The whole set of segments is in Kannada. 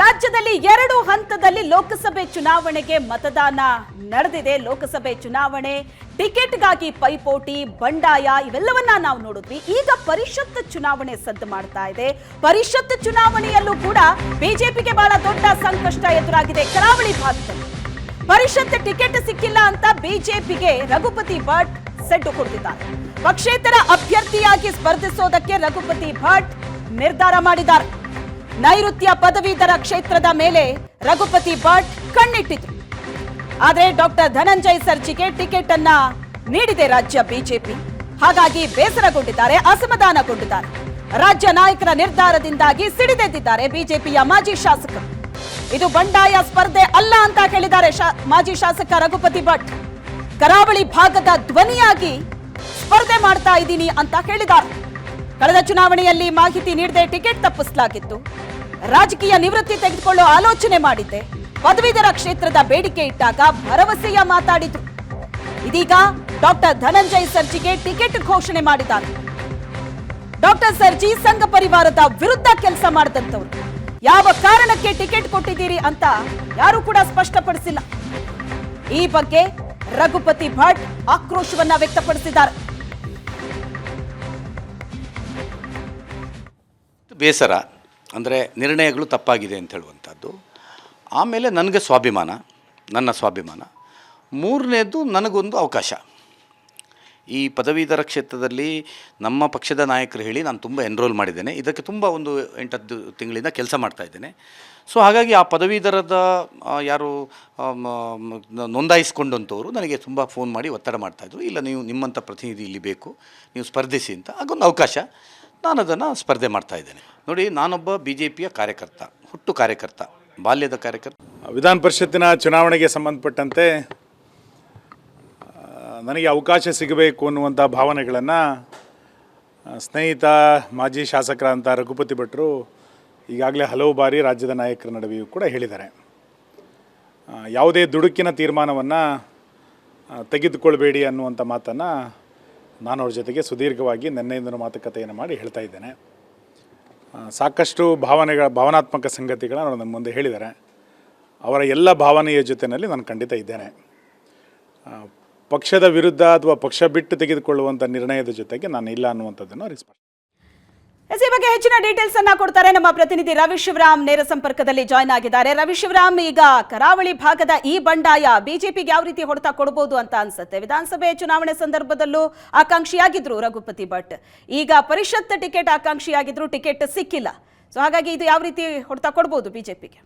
ರಾಜ್ಯದಲ್ಲಿ ಎರಡು ಹಂತದಲ್ಲಿ ಲೋಕಸಭೆ ಚುನಾವಣೆಗೆ ಮತದಾನ ನಡೆದಿದೆ. ಲೋಕಸಭೆ ಚುನಾವಣೆ ಟಿಕೆಟ್ಗಾಗಿ ಪೈಪೋಟಿ, ಬಂಡಾಯ ಇವೆಲ್ಲವನ್ನ ನಾವು ನೋಡಿದ್ವಿ. ಈಗ ಪರಿಷತ್ ಚುನಾವಣೆ ಸದ್ದು ಮಾಡ್ತಾ ಇದೆ. ಪರಿಷತ್ ಚುನಾವಣೆಯಲ್ಲೂ ಕೂಡ ಬಿಜೆಪಿಗೆ ಬಹಳ ದೊಡ್ಡ ಸಂಕಷ್ಟ ಎದುರಾಗಿದೆ ಕರಾವಳಿ ಭಾಗದಲ್ಲಿ. ಪರಿಷತ್ ಟಿಕೆಟ್ ಸಿಕ್ಕಿಲ್ಲ ಅಂತ ಬಿಜೆಪಿಗೆ ರಘುಪತಿ ಭಟ್ ಸೆಡ್ಡು ಕೊಡ್ತಿದ್ದಾರೆ ಪಕ್ಷೇತರ ಅಭ್ಯರ್ಥಿಯಾಗಿ ಸ್ಪರ್ಧಿಸೋದಕ್ಕೆ ರಘುಪತಿ ಭಟ್ ನಿರ್ಧಾರ ಮಾಡಿದ್ದಾರೆ. ನೈಋತ್ಯ ಪದವೀಧರ ಕ್ಷೇತ್ರದ ಮೇಲೆ ರಘುಪತಿ ಭಟ್ ಕಣ್ಣಿಟ್ಟಿತು ಆದರೆ ಡಾಕ್ಟರ್ ಧನಂಜಯ್ ಸರ್ಜಿಗೆ ಟಿಕೆಟ್ ಅನ್ನ ನೀಡಿದೆ ರಾಜ್ಯ ಬಿಜೆಪಿ. ಹಾಗಾಗಿ ಬೇಸರಗೊಂಡಿದ್ದಾರೆ, ಅಸಮಾಧಾನಗೊಂಡಿದ್ದಾರೆ. ರಾಜ್ಯ ನಾಯಕರ ನಿರ್ಧಾರದಿಂದಾಗಿ ಸಿಡಿದೆದ್ದಿದ್ದಾರೆ ಬಿಜೆಪಿಯ ಮಾಜಿ ಶಾಸಕರು ಇದು ಬಂಡಾಯ ಸ್ಪರ್ಧೆ ಅಲ್ಲ ಅಂತ ಹೇಳಿದ್ದಾರೆ ಮಾಜಿ ಶಾಸಕ ರಘುಪತಿ ಭಟ್. ಕರಾವಳಿ ಭಾಗದ ಧ್ವನಿಯಾಗಿ ಸ್ಪರ್ಧೆ ಮಾಡ್ತಾ ಇದ್ದೀನಿ ಅಂತ ಹೇಳಿದ್ದಾರೆ. ಕಳೆದ ಚುನಾವಣೆಯಲ್ಲಿ ಮಾಹಿತಿ ನೀಡದೆ ಟಿಕೆಟ್ ತಪ್ಪಿಸಲಾಗಿತ್ತು. ರಾಜಕೀಯ ನಿವೃತ್ತಿ ತೆಗೆದುಕೊಳ್ಳುವ ಆಲೋಚನೆ ಮಾಡಿದ್ದೆ. ಪದವೀಧರ ಕ್ಷೇತ್ರದ ಬೇಡಿಕೆ ಇಟ್ಟಾಗ ಭರವಸೆಯ ಮಾತಾಡಿದ್ರು. ಇದೀಗ ಡಾಕ್ಟರ್ ಧನಂಜಯ್ ಸರ್ಜಿಗೆ ಟಿಕೆಟ್ ಘೋಷಣೆ ಮಾಡಿದ್ದಾರೆ. ಡಾಕ್ಟರ್ ಸರ್ಜಿ ಸಂಘ ಪರಿವಾರದ ವಿರುದ್ಧ ಕೆಲಸ ಮಾಡಿದಂಥವ್ರು ಯಾವ ಕಾರಣಕ್ಕೆ ಟಿಕೆಟ್ ಕೊಟ್ಟಿದ್ದೀರಿ ಅಂತ ಯಾರು ಕೂಡ ಸ್ಪಷ್ಟಪಡಿಸಿಲ್ಲ. ಈ ಬಗ್ಗೆ ರಘುಪತಿ ಭಟ್ ಆಕ್ರೋಶವನ್ನ ವ್ಯಕ್ತಪಡಿಸಿದ್ದಾರೆ. ಬೇಸರ. ಅಂದರೆ ನಿರ್ಣಯಗಳು ತಪ್ಪಾಗಿದೆ ಅಂತ ಹೇಳುವಂಥದ್ದು. ಆಮೇಲೆ ನನಗೆ ಸ್ವಾಭಿಮಾನ, ನನ್ನ ಸ್ವಾಭಿಮಾನ. ಮೂರನೇದು ನನಗೊಂದು ಅವಕಾಶ. ಈ ಪದವೀಧರ ಕ್ಷೇತ್ರದಲ್ಲಿ ನಮ್ಮ ಪಕ್ಷದ ನಾಯಕರು ಹೇಳಿ ನಾನು ತುಂಬ ಎನ್ರೋಲ್ ಮಾಡಿದ್ದೇನೆ. ಇದಕ್ಕೆ ತುಂಬ ಒಂದು ಎಂಟತ್ತು ತಿಂಗಳಿಂದ ಕೆಲಸ ಮಾಡ್ತಾಯಿದ್ದೇನೆ ಸೊ ಹಾಗಾಗಿ ಆ ಪದವೀಧರದ ಯಾರು ನೋಂದಾಯಿಸ್ಕೊಂಡಂಥವ್ರು ನನಗೆ ತುಂಬ ಫೋನ್ ಮಾಡಿ ಒತ್ತಡ ಮಾಡ್ತಾಯಿದ್ರು ಇಲ್ಲ, ನೀವು ನಿಮ್ಮಂಥ ಪ್ರತಿನಿಧಿ ಇಲ್ಲಿ ಬೇಕು, ನೀವು ಸ್ಪರ್ಧಿಸಿ ಅಂತ. ಆಗೊಂದು ಅವಕಾಶ. ನಾನು ಅದನ್ನು ಸ್ಪರ್ಧೆ ಮಾಡ್ತಾ ಇದ್ದೇನೆ. ನೋಡಿ, ನಾನೊಬ್ಬ ಬಿ ಜೆ ಪಿಯ ಕಾರ್ಯಕರ್ತ, ಹುಟ್ಟು ಕಾರ್ಯಕರ್ತ, ಬಾಲ್ಯದ ಕಾರ್ಯಕರ್ತ. ವಿಧಾನ ಪರಿಷತ್ತಿನ ಚುನಾವಣೆಗೆ ಸಂಬಂಧಪಟ್ಟಂತೆ ನನಗೆ ಅವಕಾಶ ಸಿಗಬೇಕು ಅನ್ನುವಂಥ ಭಾವನೆಗಳನ್ನು ಸ್ನೇಹಿತ, ಮಾಜಿ ಶಾಸಕರಾದಂಥ ರಘುಪತಿ ಭಟ್ರು ಈಗಾಗಲೇ ಹಲವು ಬಾರಿ ರಾಜ್ಯದ ನಾಯಕರ ನಡುವೆಯೂ ಕೂಡ ಹೇಳಿದ್ದಾರೆ. ಯಾವುದೇ ದುಡುಕಿನ ತೀರ್ಮಾನವನ್ನು ತೆಗೆದುಕೊಳ್ಬೇಡಿ ಅನ್ನುವಂಥ ಮಾತನ್ನು ನಾನು ಅವ್ರ ಜೊತೆಗೆ ಸುದೀರ್ಘವಾಗಿ ನಿನ್ನೆಯಿಂದನೂ ಮಾತುಕತೆಯನ್ನು ಮಾಡಿ ಹೇಳ್ತಾ ಇದ್ದೇನೆ. ಸಾಕಷ್ಟು ಭಾವನೆಗಳ, ಭಾವನಾತ್ಮಕ ಸಂಗತಿಗಳನ್ನು ಅವರು ನನ್ನ ಮುಂದೆ ಹೇಳಿದ್ದಾರೆ. ಅವರ ಎಲ್ಲ ಭಾವನೆಯ ಜೊತೆಯಲ್ಲಿ ನಾನು ಖಂಡಿತ ಇದ್ದೇನೆ. ಪಕ್ಷದ ವಿರುದ್ಧ ಅಥವಾ ಪಕ್ಷ ಬಿಟ್ಟು ತೆಗೆದುಕೊಳ್ಳುವಂಥ ನಿರ್ಣಯದ ಜೊತೆಗೆ ನಾನು ಇಲ್ಲ ಅನ್ನುವಂಥದ್ದನ್ನು ಅವ್ರಿಗೆ ಎಸ್, ಈ ಬಗ್ಗೆ ಹೆಚ್ಚಿನ ಡೀಟೇಲ್ಸ್ ಅನ್ನ ಕೊಡ್ತಾರೆ ನಮ್ಮ ಪ್ರತಿನಿಧಿ ರವಿ ಶಿವರಾಮ್ ನೇರ ಸಂಪರ್ಕದಲ್ಲಿ ಜಾಯ್ನ್ ಆಗಿದ್ದಾರೆ. ರವಿ ಶಿವರಾಮ್ ಈಗ ಕರಾವಳಿ ಭಾಗದ ಈ ಬಂಡಾಯ ಬಿಜೆಪಿಗೆ ಯಾವ ರೀತಿ ಹೊಡೆತ ಕೊಡಬಹುದು ಅಂತ ಅನ್ಸುತ್ತೆ? ವಿಧಾನಸಭೆ ಚುನಾವಣೆ ಸಂದರ್ಭದಲ್ಲೂ ಆಕಾಂಕ್ಷಿಯಾಗಿದ್ರು ರಘುಪತಿ ಭಟ್. ಈಗ ಪರಿಷತ್ ಟಿಕೆಟ್ ಆಕಾಂಕ್ಷಿಯಾಗಿದ್ರು ಟಿಕೆಟ್ ಸಿಕ್ಕಿಲ್ಲ. ಸೊ ಹಾಗಾಗಿ ಇದು ಯಾವ ರೀತಿ ಹೊಡೆತ ಕೊಡಬಹುದು ಬಿಜೆಪಿಗೆ?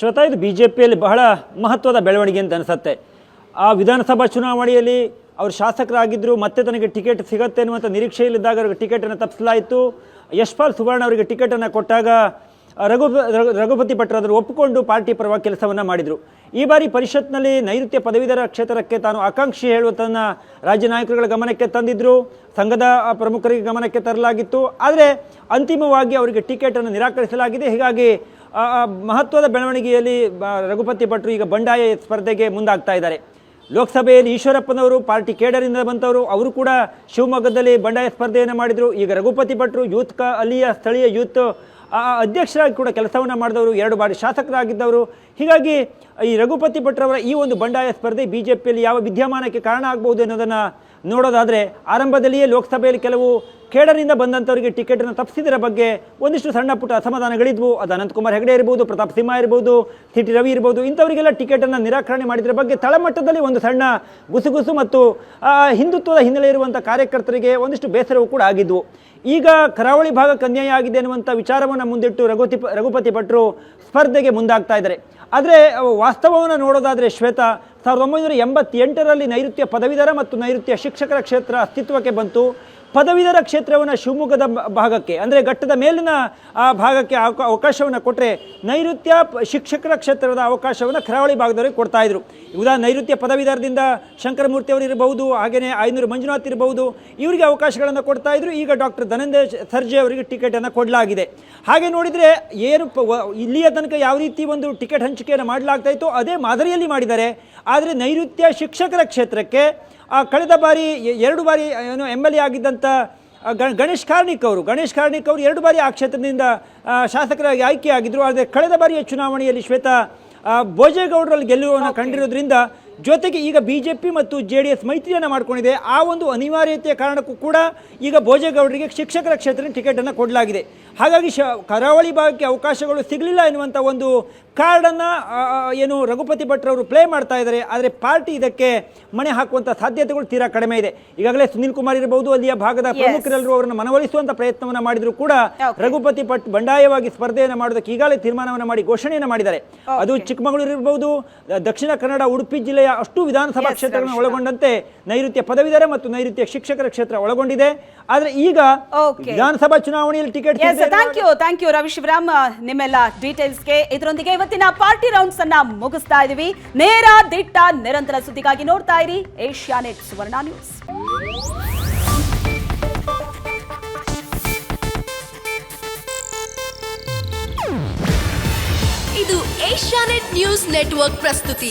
ಶ್ವೇತಾ ಇದು ಬಿಜೆಪಿಯಲ್ಲಿ ಬಹಳ ಮಹತ್ವದ ಬೆಳವಣಿಗೆ ಅಂತ ಅನಿಸುತ್ತೆ. ಆ ವಿಧಾನಸಭಾ ಚುನಾವಣೆಯಲ್ಲಿ ಅವರು ಶಾಸಕರಾಗಿದ್ದರು ಮತ್ತೆ ತನಗೆ ಟಿಕೆಟ್ ಸಿಗತ್ತೆ ಅನ್ನುವಂಥ ನಿರೀಕ್ಷೆಯಲ್ಲಿದ್ದಾಗ ಅವರಿಗೆ ಟಿಕೆಟನ್ನು ತಪ್ಪಿಸಲಾಯಿತು. ಯಶ್ಪಾಲ್ ಸುವರ್ಣ ಅವರಿಗೆ ಟಿಕೆಟನ್ನು ಕೊಟ್ಟಾಗ ರಘು, ರಘು- ರಘುಪತಿ ಭಟ್ರಾದರು ಒಪ್ಪಿಕೊಂಡು ಪಾರ್ಟಿ ಪರವಾಗಿ ಕೆಲಸವನ್ನು ಮಾಡಿದರು. ಈ ಬಾರಿ ಪರಿಷತ್ನಲ್ಲಿ ನೈಋತ್ಯ ಪದವೀಧರ ಕ್ಷೇತ್ರಕ್ಕೆ ತಾನು ಆಕಾಂಕ್ಷಿ ಹೇಳುವುದನ್ನು ರಾಜ್ಯ ನಾಯಕರುಗಳ ಗಮನಕ್ಕೆ ತಂದಿದ್ದರು ಸಂಘದ ಪ್ರಮುಖರಿಗೆ ಗಮನಕ್ಕೆ ತರಲಾಗಿತ್ತು. ಆದರೆ ಅಂತಿಮವಾಗಿ ಅವರಿಗೆ ಟಿಕೆಟನ್ನು ನಿರಾಕರಿಸಲಾಗಿದೆ. ಹೀಗಾಗಿ ಮಹತ್ವದ ಬೆಳವಣಿಗೆಯಲ್ಲಿ ರಘುಪತಿ ಭಟ್ರು ಈಗ ಬಂಡಾಯ ಸ್ಪರ್ಧೆಗೆ ಮುಂದಾಗ್ತಾ ಇದ್ದಾರೆ. ಲೋಕಸಭೆಯಲ್ಲಿ ಈಶ್ವರಪ್ಪನವರು, ಪಾರ್ಟಿ ಕೇಡರಿಂದ ಬಂತವರು ಅವರು ಕೂಡ ಶಿವಮೊಗ್ಗದಲ್ಲಿ ಬಂಡಾಯ ಸ್ಪರ್ಧೆಯನ್ನು ಮಾಡಿದರು. ಈಗ ರಘುಪತಿ ಭಟ್ರು, ಯೂತ್ ಕ, ಅಲ್ಲಿಯ ಸ್ಥಳೀಯ ಯೂತ್ ಅಧ್ಯಕ್ಷರಾಗಿ ಕೂಡ ಕೆಲಸವನ್ನು ಮಾಡಿದವರು, ಎರಡು ಬಾರಿ ಶಾಸಕರಾಗಿದ್ದವರು. ಹೀಗಾಗಿ ಈ ರಘುಪತಿ ಭಟ್ರವರ ಈ ಒಂದು ಬಂಡಾಯ ಸ್ಪರ್ಧೆ ಬಿ ಜೆ ಯಾವ ವಿದ್ಯಮಾನಕ್ಕೆ ಕಾರಣ ಆಗಬಹುದು ಅನ್ನೋದನ್ನು ನೋಡೋದಾದರೆ ಆರಂಭದಲ್ಲಿಯೇ ಲೋಕಸಭೆಯಲ್ಲಿ ಕೆಲವು ಕೇಡರಿಂದ ಬಂದಂಥವರಿಗೆ ಟಿಕೆಟನ್ನು ತಪ್ಪಿಸಿದರ ಬಗ್ಗೆ ಒಂದಿಷ್ಟು ಸಣ್ಣ ಪುಟ್ಟ ಅಸಮಾಧಾನಗಳಿದ್ವು. ಅದು ಅನಂತಕುಮಾರ್ ಹೆಗಡೆ ಇರ್ಬೋದು, ಪ್ರತಾಪ್ ಸಿಂಹ ಇರ್ಬೋದು ಸಿ ಟಿ ರವಿ ಇರ್ಬೋದು, ಇಂಥವರಿಗೆಲ್ಲ ಟಿಕೆಟನ್ನು ನಿರಾಕರಣೆ ಮಾಡಿದ್ರ ಬಗ್ಗೆ ತಳಮಟ್ಟದಲ್ಲಿ ಒಂದು ಸಣ್ಣ ಗುಸುಗುಸು ಮತ್ತು ಹಿಂದುತ್ವದ ಹಿನ್ನೆಲೆ ಇರುವಂಥ ಕಾರ್ಯಕರ್ತರಿಗೆ ಒಂದಿಷ್ಟು ಬೇಸರವೂ ಕೂಡ ಆಗಿದ್ವು. ಈಗ ಕರಾವಳಿ ಭಾಗಕ್ಕೆ ಅನ್ಯಾಯ ಆಗಿದೆ ಅನ್ನುವಂಥ ವಿಚಾರವನ್ನು ಮುಂದಿಟ್ಟು ರಘುತಿ ರಘುಪತಿ ಭಟ್ರು ಸ್ಪರ್ಧೆಗೆ ಮುಂದಾಗ್ತಾ ಇದ್ದಾರೆ. ಆದರೆ, ವಾಸ್ತವವನ್ನು ನೋಡೋದಾದರೆ ಶ್ವೇತಾ ಸಾವಿರದ ಒಂಬೈನೂರ ಎಂಬತ್ತೆಂಟರಲ್ಲಿ ನೈಋತ್ಯ ಪದವೀಧರ ಮತ್ತು ನೈಋತ್ಯ ಶಿಕ್ಷಕರ ಕ್ಷೇತ್ರ ಅಸ್ತಿತ್ವಕ್ಕೆ ಬಂತು. ಪದವೀಧರ ಕ್ಷೇತ್ರವನ್ನು ಶಿವಮೊಗ್ಗದ ಭಾಗಕ್ಕೆ, ಅಂದರೆ ಘಟ್ಟದ ಮೇಲಿನ, ಆ, ಭಾಗಕ್ಕೆ ಅವಕ ಅವಕಾಶವನ್ನು ಕೊಟ್ಟರೆ ನೈಋತ್ಯ ಶಿಕ್ಷಕರ ಕ್ಷೇತ್ರದ ಅವಕಾಶವನ್ನು ಕರಾವಳಿ ಭಾಗದವರಿಗೆ ಕೊಡ್ತಾ ಇದ್ರು. ಉದಾಹರಣೆ ನೈಋತ್ಯ ಪದವೀಧರದಿಂದ ಶಂಕರಮೂರ್ತಿ ಅವರು ಇರಬಹುದು ಹಾಗೆಯೇ ಐನೂರು ಮಂಜುನಾಥ್ ಇರಬಹುದು, ಇವರಿಗೆ ಅವಕಾಶಗಳನ್ನು ಕೊಡ್ತಾ ಇದ್ರು. ಈಗ ಡಾಕ್ಟರ್ ಧನಂಜಯ ಸರ್ಜೆ ಅವರಿಗೆ ಟಿಕೆಟನ್ನು ಕೊಡಲಾಗಿದೆ. ಹಾಗೆ ನೋಡಿದರೆ ಏನು ಇಲ್ಲಿಯ ತನಕ ಯಾವ ರೀತಿ ಒಂದು ಟಿಕೆಟ್ ಹಂಚಿಕೆಯನ್ನು ಮಾಡಲಾಗ್ತಾ ಇತ್ತು, ಅದೇ ಮಾದರಿಯಲ್ಲಿ ಮಾಡಿದ್ದಾರೆ. ಆದರೆ ನೈಋತ್ಯ ಶಿಕ್ಷಕರ ಕ್ಷೇತ್ರಕ್ಕೆ ಕಳೆದ ಬಾರಿ ಎರಡು ಬಾರಿ ಏನು ಎಂ ಎಲ್ ಎ ಆಗಿದ್ದಂಥ ಆ, ಗಣೇಶ್ ಕಾರ್ಣಿಕ್ ಅವರು ಗಣೇಶ್ ಕಾರ್ಣಿಕ್ ಅವರು ಎರಡು ಬಾರಿ ಆ ಕ್ಷೇತ್ರದಿಂದ ಆ, ಶಾಸಕರಾಗಿ ಆಯ್ಕೆಯಾಗಿದ್ದರು ಆದರೆ ಕಳೆದ ಬಾರಿಯ ಚುನಾವಣೆಯಲ್ಲಿ ಶ್ವೇತಾ ಆ, ಭೋಜೇಗೌಡರಲ್ಲಿ ಗೆಲ್ಲುವನ್ನು ಕಂಡಿರೋದ್ರಿಂದ ಜೊತೆಗೆ ಈಗ ಬಿ ಜೆ ಪಿ ಮತ್ತು ಜೆ ಡಿ ಎಸ್ ಮೈತ್ರಿಯನ್ನು ಮಾಡಿಕೊಂಡಿದೆ. ಆ ಒಂದು ಅನಿವಾರ್ಯತೆಯ ಕಾರಣಕ್ಕೂ ಕೂಡ ಈಗ ಭೋಜೇಗೌಡರಿಗೆ ಶಿಕ್ಷಕರ ಕ್ಷೇತ್ರ ಟಿಕೆಟನ್ನು ಕೊಡಲಾಗಿದೆ. ಹಾಗಾಗಿ ಶ ಕರಾವಳಿ ಭಾಗಕ್ಕೆ ಅವಕಾಶಗಳು ಸಿಗಲಿಲ್ಲ ಎನ್ನುವಂಥ ಒಂದು ಕಾರ್ಡನ್ನು ಏನು ರಘುಪತಿ ಭಟ್ರವರು ಪ್ಲೇ ಮಾಡ್ತಾ ಇದ್ದಾರೆ. ಆದರೆ ಪಾರ್ಟಿ ಇದಕ್ಕೆ ಮಣೆ ಹಾಕುವಂಥ ಸಾಧ್ಯತೆಗಳು ತೀರಾ ಕಡಿಮೆ ಇದೆ. ಈಗಾಗಲೇ ಸುನಿಲ್ ಕುಮಾರ್ ಇರಬಹುದು ಅಲ್ಲಿಯ ಭಾಗದ. ಪ್ರಮುಖರೆಲ್ಲರೂ ಅವರನ್ನು ಮನವೊಲಿಸುವಂಥ ಪ್ರಯತ್ನವನ್ನು ಮಾಡಿದರೂ ಕೂಡ ರಘುಪತಿ ಭಟ್ ಬಂಡಾಯವಾಗಿ ಸ್ಪರ್ಧೆಯನ್ನು ಮಾಡೋದಕ್ಕೆ ಈಗಾಗಲೇ ತೀರ್ಮಾನವನ್ನು ಮಾಡಿ ಘೋಷಣೆಯನ್ನು ಮಾಡಿದ್ದಾರೆ. ಅದು ಚಿಕ್ಕಮಗಳೂರು ಇರಬಹುದು ದಕ್ಷಿಣ ಕನ್ನಡ ಉಡುಪಿ ಜಿಲ್ಲೆಯ ಅಷ್ಟು ವಿಧಾನಸಭಾ ಕ್ಷೇತ್ರಗಳನ್ನು ಒಳಗೊಂಡಂತೆ ನೈಋತ್ಯ ಪದವೀಧರ ಮತ್ತು ನೈಋತ್ಯ ಶಿಕ್ಷಕರ ಕ್ಷೇತ್ರ ಒಳಗೊಂಡಿದೆ. ಆದರೆ ಈಗ. ವಿಧಾನಸಭಾ ಚುನಾವಣೆಯಲ್ಲಿ ticket thank you thank you Ravi Shivaram ನಿಮ್ಮೆಲ್ಲ ಡೀಟೇಲ್ಸ್ಗೆ ಇದರೊಂದಿಗೆ ಇವತ್ತಿನ ಪಾರ್ಟಿ ರೌಂಡ್ಸ್ ಅನ್ನ ಮುಗಿಸ್ತಾ ಇದೀವಿ. ನೇರ ದಿಟ್ಟ ನಿರಂತರ ಸುದ್ದಿಗಾಗಿ ನೋಡ್ತಾ ಇರಿ ಏಷ್ಯಾನೆಟ್ ಸುವರ್ಣ ನ್ಯೂಸ್ ಇದು ಏಷ್ಯಾನೆಟ್ ನ್ಯೂಸ್ ನೆಟ್ವರ್ಕ್ ಪ್ರಸ್ತುತಿ.